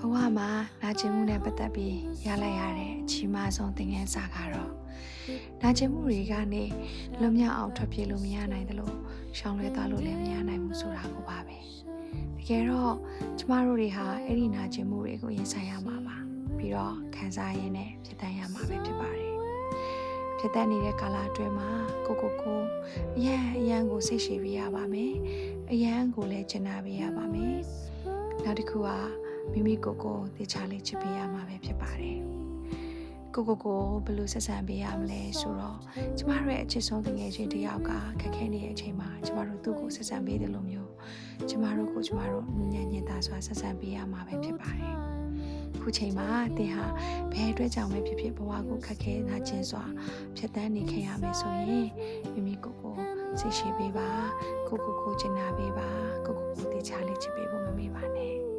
ဘဝမှာနာကျင်မှုနဲ့ပတ်သက်ပြီးရလိုက်ရတဲ့အကြီးမားဆုံးသင်ခန်းစာကတော့နာကျင်မှုတွေကနေလွတ်မြောက်အောင်ထွက်ပြေးလို့မရနိုင်သလိုရှောင်လွှဲသွားလို့လည်းမရနိုင်ဘူးဆိုတာကိုပါပဲတကယ်တော့ကျမတို့တွေဟာအဲ့ဒီနာကျင်မှုတွေကိုရင်ဆိုင်ရမှာပါပြီးတော့ခံစားရင်းနဲ့ဖြစ်တမ်းရမှာပဲဖြစ်ပါတယ်ဖြစ်တမ်းနေတဲ့ကာလအတွင်းမှာကိုကိုကိုအရန်အရန်ကိုစိတ်ရှည်ပေးရပါမယ်အရန်ကိုလည်းကျင်နာပေးရပါမယ်နောက်တစ်ခုက မိမိကိုယ်ကိုတေချာလေးချစ်ပေးရမှာပဲဖြစ်ပါတယ်။ကိုကိုကိုဘယ်လိုဆက်ဆံပေးရမလဲဆိုတော့ကျမတို့ရဲ့အချစ်ဆုံးတငယ်ချင်းတစ်ယောက်ကခက်ခဲနေတဲ့အချိန်မှာကျမတို့သူ့ကိုဆက်ဆံပေးတယ်လို့မျိုးကျမတို့ကိုကျမတို့ညဉ့်ညင်သားစွာဆက်ဆံပေးရမှာပဲဖြစ်ပါတယ်။ခုချိန်မှာတင်ဟာဘယ်အတွက်ကြောင့်ပဲဖြစ်ဖြစ်ဘဝကိုခက်ခဲနာကျင်စွာဖြတ်တန်းနေခဲ့ရမယ်ဆိုရင်မိမိကိုယ်ကိုစိတ်ရှိပေးပါကိုကိုကိုကျင်နာပေးပါကိုကိုကိုတေချာလေးချစ်ပေးဖို့မမေ့ပါနဲ့။